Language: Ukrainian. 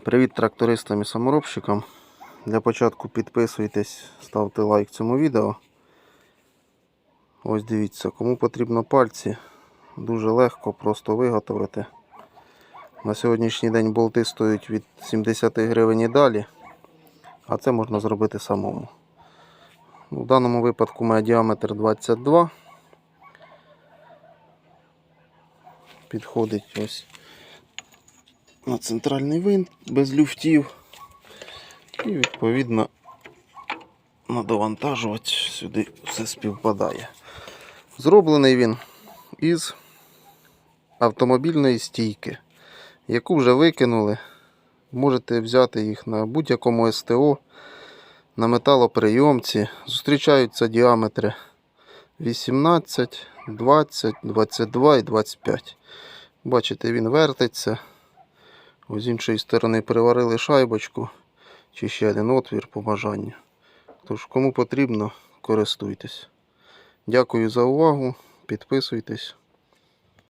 Привіт трактористам і саморобщикам. Для початку підписуйтесь, ставте лайк цьому відео. Ось дивіться, кому потрібно пальці, дуже легко просто виготовити. На сьогоднішній день болти стоять від 70 гривень і далі, а це можна зробити самому. В даному випадку має діаметр 22. Підходить ось на центральний винт без люфтів. І відповідно на довантажувач сюди все співпадає. Зроблений він із автомобільної стійки, яку вже викинули. Можете взяти їх на будь-якому СТО, на металоприйомці. Зустрічаються діаметри 18, 20, 22 і 25. Бачите, він вертиться. З іншої сторони приварили шайбочку чи ще один отвір по бажанню. Тож, кому потрібно, користуйтесь. Дякую за увагу. Підписуйтесь.